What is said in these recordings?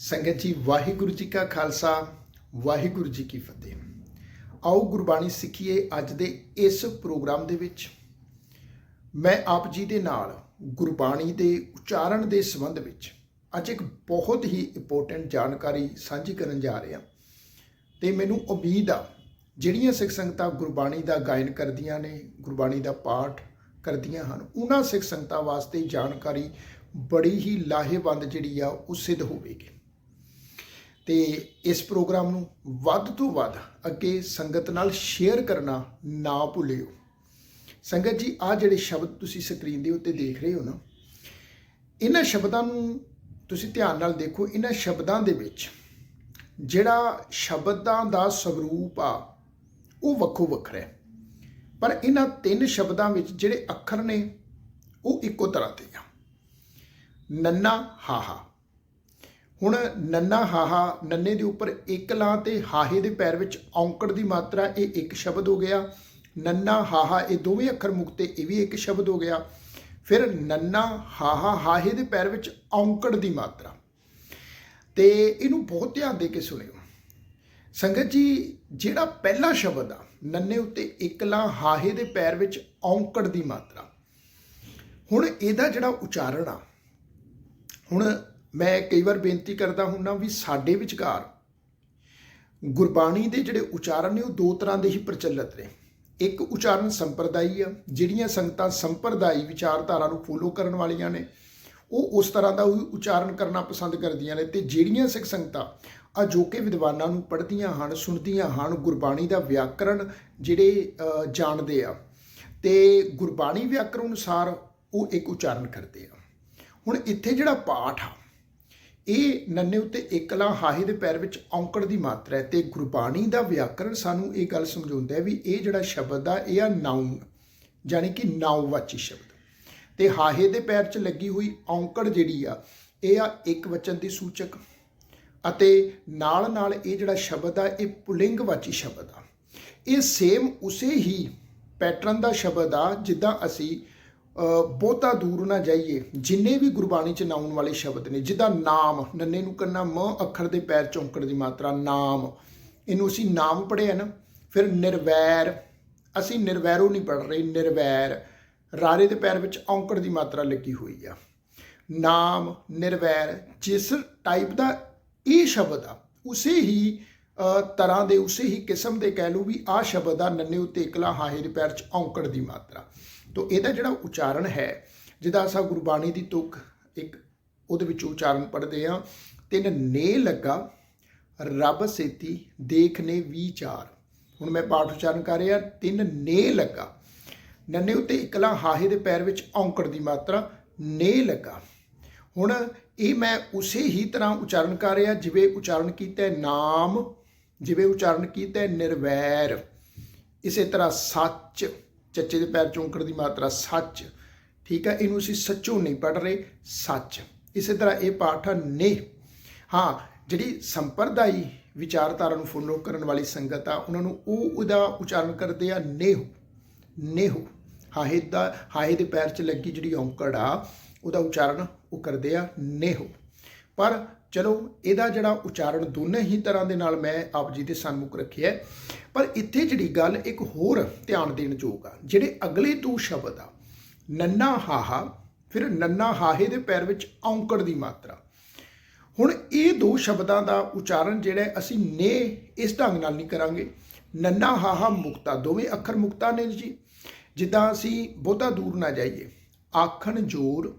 ਸੰਗਤ ਜੀ, ਵਾਹਿਗੁਰੂ ਜੀ ਕਾ ਖਾਲਸਾ, ਵਾਹਿਗੁਰੂ ਜੀ ਕੀ ਫਤਿਹ। ਆਓ ਗੁਰਬਾਣੀ ਸਿੱਖੀਏ ਅੱਜ ਦੇ ਇਸ ਪ੍ਰੋਗਰਾਮ ਦੇ ਵਿੱਚ। ਮੈਂ ਆਪ ਜੀ ਦੇ ਨਾਲ ਗੁਰਬਾਣੀ ਦੇ ਉਚਾਰਨ ਦੇ ਸੰਬੰਧ ਵਿੱਚ ਅੱਜ ਇੱਕ ਬਹੁਤ ਹੀ ਇੰਪੋਰਟੈਂਟ ਜਾਣਕਾਰੀ ਸਾਂਝੀ ਕਰਨ ਜਾ ਰਿਹਾ। ਤੇ ਮੈਨੂੰ ਉਮੀਦ ਆ, ਜਿਹੜੀਆਂ ਸਿੱਖ ਸੰਗਤਾਂ ਗੁਰਬਾਣੀ ਦਾ ਗਾਇਨ ਕਰਦੀਆਂ ਨੇ, ਗੁਰਬਾਣੀ ਦਾ ਪਾਠ ਕਰਦੀਆਂ ਹਨ, ਉਹਨਾਂ ਸਿੱਖ ਸੰਗਤਾਂ ਵਾਸਤੇ ਜਾਣਕਾਰੀ ਬੜੀ ਹੀ ਲਾਹੇਵੰਦ ਜਿਹੜੀ ਆ, ਉਹ ਸਿੱਧ ਹੋਵੇਗੀ। ਤੇ ਇਸ ਪ੍ਰੋਗਰਾਮ ਨੂੰ ਵੱਧ ਤੋਂ ਵੱਧ ਅੱਗੇ ਸੰਗਤ ਨਾਲ ਸ਼ੇਅਰ ਕਰਨਾ ਨਾ ਭੁੱਲਿਓ। ਸੰਗਤ ਜੀ ਆ ਜਿਹੜੇ ਸ਼ਬਦ ਤੁਸੀਂ ਸਕਰੀਨ ਦੇ ਉੱਤੇ ਦੇਖ ਰਹੇ ਹੋ ਨਾ, ਇਹਨਾਂ ਸ਼ਬਦਾਂ ਨੂੰ ਤੁਸੀਂ ਧਿਆਨ ਨਾਲ ਦੇਖੋ। ਇਹਨਾਂ ਸ਼ਬਦਾਂ ਦੇ ਵਿੱਚ ਜਿਹੜਾ ਸ਼ਬਦਾਂ ਦਾ ਸਵਰੂਪ ਆ, ਉਹ ਵੱਖੋ ਵੱਖਰਾ ਹੈ। ਪਰ ਇਹਨਾਂ ਤਿੰਨ ਸ਼ਬਦਾਂ ਵਿੱਚ ਜਿਹੜੇ ਅੱਖਰ ਨੇ, ਉਹ ਇੱਕੋ ਤਰ੍ਹਾਂ ਦੇ ਆ। ਨੰਨਾ ਹਾਹਾ ਹੁਣ ਨੰਨਾ ਹਾਹਾ, ਨੰਨੇ ਦੇ ਉੱਪਰ ਇੱਕ ਲਾਂ ਤੇ ਹਾਹੇ ਦੇ ਪੈਰ ਵਿੱਚ ਔਂਕੜ ਦੀ ਮਾਤਰਾ, ਇਹ ਇੱਕ ਸ਼ਬਦ ਹੋ ਗਿਆ। ਨੰਨਾ ਹਾਹਾ, ਇਹ ਦੋਵੇਂ ਅੱਖਰ ਮੁਕਤੇ ਇਹ ਵੀ ਇੱਕ ਸ਼ਬਦ ਹੋ ਗਿਆ। ਫਿਰ ਨੰਨਾ ਹਾਹਾ, ਹਾਹੇ ਦੇ ਪੈਰ ਵਿੱਚ ਔਂਕੜ ਦੀ ਮਾਤਰਾ। ਤੇ ਇਹਨੂੰ ਬਹੁਤ ਧਿਆਨ ਦੇ ਕੇ ਸੁਣਿਓ। ਸੰਗਤ ਜੀ, ਜਿਹੜਾ ਪਹਿਲਾ ਸ਼ਬਦ ਆ, ਨੰਨੇ ਉੱਤੇ ਇੱਕ ਲਾਂ ਹਾਹੇ ਦੇ ਪੈਰ ਵਿੱਚ ਔਂਕੜ ਦੀ ਮਾਤਰਾ। ਹੁਣ ਇਹਦਾ ਜਿਹੜਾ ਉਚਾਰਨ ਆ, ਹੁਣ ਮੈਂ ਕਈ ਵਾਰ ਬੇਨਤੀ ਕਰਦਾ ਹੁੰਨਾ ਵੀ ਸਾਡੇ ਵਿਚਕਾਰ ਗੁਰਬਾਣੀ ਦੇ ਜਿਹੜੇ ਉਚਾਰਨ ਨੇ, ਉਹ ਦੋ ਤਰ੍ਹਾਂ ਦੇ ਹੀ ਪ੍ਰਚਲਿਤ ਨੇ। ਇੱਕ ਉਚਾਰਨ ਸੰਪਰਦਾਈ ਆ, ਜਿਹੜੀਆਂ ਸੰਗਤਾਂ ਸੰਪਰਦਾਈ ਵਿਚਾਰਧਾਰਾ ਨੂੰ ਫੋਲੋ ਕਰਨ ਵਾਲੀਆਂ ਨੇ, ਉਹ ਉਸ ਤਰ੍ਹਾਂ ਦਾ ਹੀ ਉਚਾਰਨ ਕਰਨਾ ਪਸੰਦ ਕਰਦੀਆਂ ਨੇ ਤੇ ਜਿਹੜੀਆਂ ਸਿੱਖ ਸੰਗਤਾਂ ਅਜੋਕੇ ਵਿਦਵਾਨਾਂ ਨੂੰ ਪੜ੍ਹਦੀਆਂ ਹਨ, ਸੁਣਦੀਆਂ ਹਨ, ਗੁਰਬਾਣੀ ਦਾ ਵਿਆਕਰਣ ਜਿਹੜੇ ਜਾਣਦੇ ਆ, ਤੇ ਗੁਰਬਾਣੀ ਵਿਆਕਰਣ ਅਨੁਸਾਰ ਉਹ ਇੱਕ ਉਚਾਰਨ ਕਰਦੇ ਆ। ਹੁਣ ਇੱਥੇ ਜਿਹੜਾ ਪਾਠ ਆ ਇਹ ਨੰਨੇ ਉੱਤੇ ਇੱਕ ਹਾਹੇ ਦੇ ਪੈਰ ਵਿੱਚ ਔਂਕੜ ਦੀ ਮਾਤਰਾ ਹੈ ਤੇ ਗੁਰਬਾਣੀ ਦਾ ਵਿਆਕਰਣ ਸਾਨੂੰ ਇਹ ਗੱਲ ਸਮਝਾਉਂਦਾ ਹੈ ਵੀ ਇਹ ਜਿਹੜਾ ਸ਼ਬਦ ਆ, ਇਹ ਆ ਨਾਉਨ ਯਾਨੀ ਕਿ ਨਾਉਵਾਚੀ ਸ਼ਬਦ। ਤੇ ਹਾਹੇ ਦੇ ਪੈਰ 'ਚ ਲੱਗੀ ਹੋਈ ਔਂਕੜ ਜਿਹੜੀ ਆ, ਇਹ ਆ ਇੱਕ ਵਚਨ ਦੀ ਸੂਚਕ ਅਤੇ ਨਾਲ ਨਾਲ ਇਹ ਜਿਹੜਾ ਸ਼ਬਦ ਆ, ਇਹ ਪੁਲਿੰਗਵਾਚੀ ਸ਼ਬਦ ਆ। ਇਹ ਸੇਮ ਉਸੇ ਹੀ ਪੈਟਰਨ ਦਾ ਸ਼ਬਦ ਆ, ਜਿੱਦਾਂ ਅਸੀਂ ਬਹੁਤਾ ਦੂਰ ਨਾ ਜਾਈਏ। ਜਿੰਨੇ ਵੀ ਗੁਰਬਾਣੀ ਚ ਨਾਉਣ ਵਾਲੇ ਸ਼ਬਦ ਨੇ, ਜਿਹਦਾ ਨਾਮ, ਨੰਨੇ ਨੂੰ ਕੰਨਾ ਮ, ਅੱਖਰ ਦੇ ਪੈਰ ਚੌਂਕੜ ਦੀ ਮਾਤਰਾ, ਨਾਮ। ਇਹਨੂੰ ਅਸੀਂ ਨਾਮ ਪੜ੍ਹਿਆ ਨਾ, ਫਿਰ ਨਿਰਵੈਰ। ਅਸੀਂ ਨਿਰਵੈਰੋ ਨਹੀਂ ਪੜ੍ਹ ਰਹੇ, ਨਿਰਵੈਰ। ਰਾਰੇ ਦੇ ਪੈਰ ਵਿੱਚ ਔਂਕੜ ਦੀ ਮਾਤਰਾ ਲੱਗੀ ਹੋਈ ਆ। ਨਾਮ, ਨਿਰਵੈਰ, ਜਿਸ ਟਾਈਪ ਦਾ ਇਹ ਸ਼ਬਦ ਆ, ਉਸੇ ਹੀ ਤਰ੍ਹਾਂ ਦੇ, ਉਸੇ ਹੀ ਕਿਸਮ ਦੇ ਕਹਿ ਲਓ ਵੀ ਆ ਸ਼ਬਦ ਆ, ਨੰਨੇ ਉੱਤੇ ਇਕਲਾ, ਹਾਹੇ ਦੇ ਪੈਰ 'ਚ ਔਂਕੜ ਦੀ ਮਾਤਰਾ। ਤੋ ਇਹਦਾ ਜਿਹੜਾ ਉਚਾਰਨ ਹੈ ਜਿਹਦਾ ਅਸਾਂ ਗੁਰਬਾਣੀ ਦੀ ਤੁਕ ਇੱਕ ਉਹਦੇ ਵਿੱਚ ਉਚਾਰਨ ਪੜ੍ਹਦੇ ਆ ਤਿੰਨ ਨੇ ਲੱਗਾ, ਰੱਬ ਸੇਤੀ ਦੇਖਨੇ ਵਿਚਾਰ। ਹੁਣ ਮੈਂ ਪਾਠ ਉਚਾਰਨ ਕਰ ਰਿਹਾ, ਤਿੰਨ ਨੇ ਲੱਗਾ। ਨੰਨੇ ਉੱਤੇ ਇਕਲਾ ਹਾਹੇ ਦੇ ਪੈਰ ਵਿੱਚ ਔਂਕੜ ਦੀ ਮਾਤਰਾ, ਨੇ ਲੱਗਾ। ਹੁਣ ਇਹ ਮੈਂ ਉਸੇ ਹੀ ਤਰ੍ਹਾਂ ਉਚਾਰਨ ਕਰ ਰਿਹਾ, ਜਿਵੇਂ ਉਚਾਰਨ ਕੀਤਾ ਨਾਮ, ਜਿਵੇਂ ਉਚਾਰਨ ਕੀਤਾ ਨਿਰਵੈਰ। ਇਸੇ ਤਰ੍ਹਾਂ ਸੱਚ ਚੱਚੇ ਦੇ ਪੈਰ ਚੌਂਕੜ ਦੀ ਮਾਤਰਾ ਸੱਚ। ਠੀਕ ਹੈ ਇਹਨੂੰ ਅਸੀਂ ਸੱਚੋ ਨਹੀਂ ਪੜ ਰਹੇ, ਸੱਚ। ਇਸੇ ਤਰ੍ਹਾਂ ਇਹ ਪਾਠ ਆ ਨੇ ਹਾਂ, ਜਿਹੜੀ ਸੰਪਰਦਾਈ ਵਿਚਾਰਧਾਰਾ ਨੂੰ ਫੋਲੋ ਕਰਨ ਵਾਲੀ ਸੰਗਤ ਆ, ਉਹਨਾਂ ਨੂੰ ਉਹ ਉਹਦਾ ਉਚਾਰਨ ਕਰਦੇ ਆ ਨੇਹ। ਨੇਹ। ਹਾਹੇ ਦਾ, ਹਾਹੇ ਦੇ ਪੈਰ 'ਚ ਲੱਗੀ ਜਿਹੜੀ ਔਂਕੜ ਆ, ਉਹਦਾ ਉਚਾਰਨ ਉਹ ਕਰਦੇ ਆ ਨੇਹ। ਪਰ ਚਲੋ, ਇਹਦਾ ਜਿਹੜਾ ਉਚਾਰਨ ਦੋਨੇ ਹੀ ਤਰ੍ਹਾਂ ਦੇ ਨਾਲ ਮੈਂ ਆਪ ਜੀ ਦੇ ਸਨਮੁਖ ਰੱਖਿਆ ਪਰ ਇੱਥੇ ਜਿਹੜੀ ਗੱਲ ਇੱਕ ਹੋਰ ਧਿਆਨ ਦੇਣ ਯੋਗ ਆ, ਜਿਹੜੇ ਅਗਲੇ ਦੋ ਸ਼ਬਦ ਆ, ਨੰਨਾ ਹਾਹਾ, ਫਿਰ ਨੰਨਾ ਹਾਹੇ ਦੇ ਪੈਰ ਵਿੱਚ ਔਂਕੜ ਦੀ ਮਾਤਰਾ। ਹੁਣ ਇਹ ਦੋ ਸ਼ਬਦਾਂ ਦਾ ਉਚਾਰਨ ਜਿਹੜਾ ਅਸੀਂ ਨੇ ਇਸ ਢੰਗ ਨਾਲ ਨਹੀਂ ਕਰਾਂਗੇ। ਨੰਨਾ ਹਾਹਾ ਮੁਕਤਾ, ਦੋਵੇਂ ਅੱਖਰ ਮੁਕਤਾ ਨੇ ਜੀ। ਜਿੱਦਾਂ ਅਸੀਂ ਬਹੁਤਾ ਦੂਰ ਨਾ ਜਾਈਏ, ਆਖਣ ਜੋਰ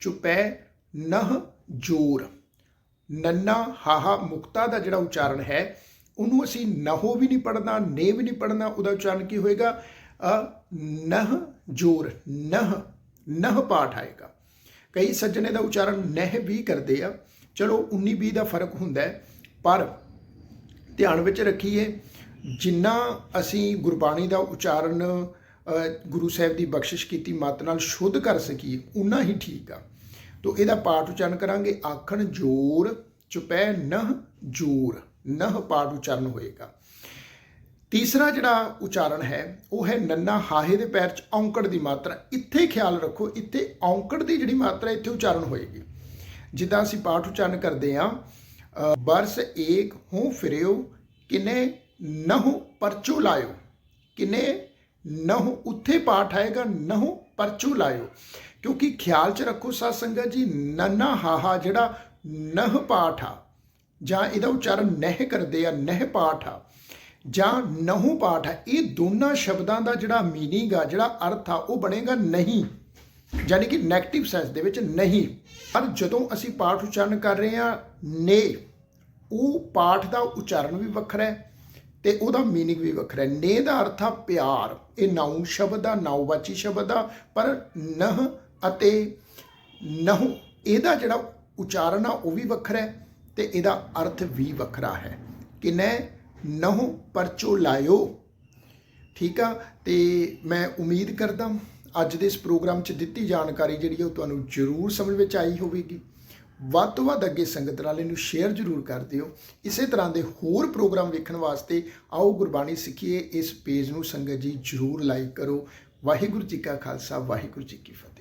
ਚੁਪੈ ਨਹ ਜੋਰ। ਨੰਨਾ ਹਾਹਾ ਮੁਕਤਾ ਦਾ ਜਿਹੜਾ ਉਚਾਰਨ ਹੈ ਉਹਨੂੰ ਅਸੀਂ ਨਹੋ ਵੀ ਨਹੀਂ ਪੜਨਾ ਨੇ ਵੀ ਨਹੀਂ ਪੜਨਾ ਉਹਦਾ ਉਚਾਰਨ ਕੀ ਹੋਏਗਾ? ਨਹ ਜੋਰ, ਨਹ ਨਹ ਪਾਠ ਆਏਗਾ। ਕਈ ਸੱਜਣੇ ਦਾ ਉਚਾਰਨ ਨਹਿ ਵੀ ਕਰਦੇ ਆ। ਚਲੋ 19 20 ਦਾ ਫ਼ਰਕ ਹੁੰਦਾ ਪਰ ਧਿਆਨ ਵਿੱਚ ਰੱਖੀਏ, ਜਿੰਨਾ ਅਸੀਂ ਗੁਰਬਾਣੀ ਦਾ ਉਚਾਰਨ ਗੁਰੂ ਸਾਹਿਬ ਦੀ ਬਖਸ਼ਿਸ਼ ਕੀਤੀ, ਮਤ ਨਾਲ ਸ਼ੁੱਧ ਕਰ ਸਕੀਏ ਉਨਾ ਹੀ ਠੀਕ ਆ। ਤੋ, ਇਹਦਾ ਪਾਠ ਉਚਾਰਨ ਕਰਾਂਗੇ, ਆਖਣ ਜੋਰ ਚੁਪੈ ਨਹ ਜੋਰ। ਨਹ ਪਾਠ ਉਚਾਰਨ ਹੋਏਗਾ। ਤੀਸਰਾ ਜਿਹੜਾ ਉਚਾਰਨ ਹੈ, ਉਹ ਹੈ ਨੰਨਾ ਹਾਹੇ ਦੇ ਪੈਰ 'ਚ ਔਂਕੜ ਦੀ ਮਾਤਰਾ। ਇੱਥੇ ਖਿਆਲ ਰੱਖੋ, ਇੱਥੇ ਔਂਕੜ ਦੀ ਜਿਹੜੀ ਮਾਤਰਾ ਇੱਥੇ ਉਚਾਰਨ ਹੋਏਗੀ। ਜਿੱਦਾਂ ਅਸੀਂ ਪਾਠ ਉਚਾਰਨ ਕਰਦੇ ਆ ਬਰਸ ਏਕ ਹੂੰ ਫਿਰਿਓ, ਕਿਨੇ ਨਹੁ ਪਰਚੂ ਲਾਇਓ। ਕਿਨੇ ਨਹੁ, ਉੱਥੇ ਪਾਠ ਆਏਗਾ, ਨਹੁ ਪਰਚੂ ਲਾਇਓ। ਕਿਉਂਕਿ ਖਿਆਲ ਚ ਰੱਖੋ ਸਾਧ ਸੰਗਤ ਜੀ, ਨੰਨਾ ਹਾਹਾ ਜਿਹੜਾ ਨਹ ਪਾਠ ਆ ਜਾਂ ਇਹਦਾ ਉਚਾਰਨ ਨਹਿ ਕਰਦੇ ਆ, ਨਹਿ ਪਾਠ ਆ, ਜਾਂ ਨਹੁ ਪਾਠ ਆ, ਇਹ ਦੋਨਾਂ ਸ਼ਬਦਾਂ ਦਾ ਜਿਹੜਾ ਮੀਨਿੰਗ ਆ, ਜਿਹੜਾ ਅਰਥ ਆ, ਉਹ ਬਣੇਗਾ ਨਹੀਂ। ਯਾਨੀ ਕਿ 네ਗੇਟਿਵ ਸੈਂਸ ਦੇ ਵਿੱਚ ਨਹੀਂ। ਪਰ ਜਦੋਂ ਅਸੀਂ ਪਾਠ ਉਚਾਰਨ ਕਰ ਰਹੇ ਹਾਂ ਨੇ, ਉਹ ਪਾਠ ਦਾ ਉਚਾਰਨ ਵੀ ਵੱਖਰਾ ਹੈ ਤੇ ਉਹਦਾ ਮੀਨਿੰਗ ਵੀ ਵੱਖਰਾ ਹੈ। ਨੇ ਦਾ ਅਰਥ ਆ ਪਿਆਰ। ਇਹ ਨਾਉਨ ਸ਼ਬਦ ਆ, ਨਾਉਵਾਚੀ ਸ਼ਬਦ ਆ, ਪਰ ਨਹ ਅਤੇ ਨਹੁ, ਇਹਦਾ ਜਿਹੜਾ ਉਚਾਰਨ ਆ, ਉਹ ਵੀ ਵੱਖਰਾ ਹੈ। ਤੇ ਇਹਦਾ ਅਰਥ ਵੀ ਵੱਖਰਾ ਹੈ। ਕਿਨੇ ਨਹੁ ਪਰਚੋ ਲਾਇਓ। ਠੀਕ ਆ? ਤੇ ਮੈਂ ਉਮੀਦ ਕਰਦਾ ਅੱਜ ਦੇ ਇਸ ਪ੍ਰੋਗਰਾਮ 'ਚ ਦਿੱਤੀ ਜਾਣਕਾਰੀ ਜਿਹੜੀ ਉਹ ਤੁਹਾਨੂੰ ਜ਼ਰੂਰ ਸਮਝ ਵਿੱਚ ਆਈ ਹੋਵੇਗੀ। ਵੱਧ ਤੋਂ ਵੱਧ ਅੱਗੇ ਸੰਗਤ ਨਾਲ ਇਹਨੂੰ ਸ਼ੇਅਰ ਜ਼ਰੂਰ ਕਰ ਦਿਓ। ਇਸੇ ਤਰ੍ਹਾਂ ਦੇ ਹੋਰ ਪ੍ਰੋਗਰਾਮ ਵੇਖਣ ਵਾਸਤੇ ਆਓ ਗੁਰਬਾਣੀ ਸਿੱਖੀਏ। ਇਸ ਪੇਜ ਨੂੰ ਸੰਗਤ ਜੀ ਜ਼ਰੂਰ ਲਾਈਕ ਕਰੋ। ਵਾਹਿਗੁਰੂ ਜੀ ਕਾ ਖਾਲਸਾ, ਵਾਹਿਗੁਰੂ ਜੀ ਕੀ ਫਤਿਹ।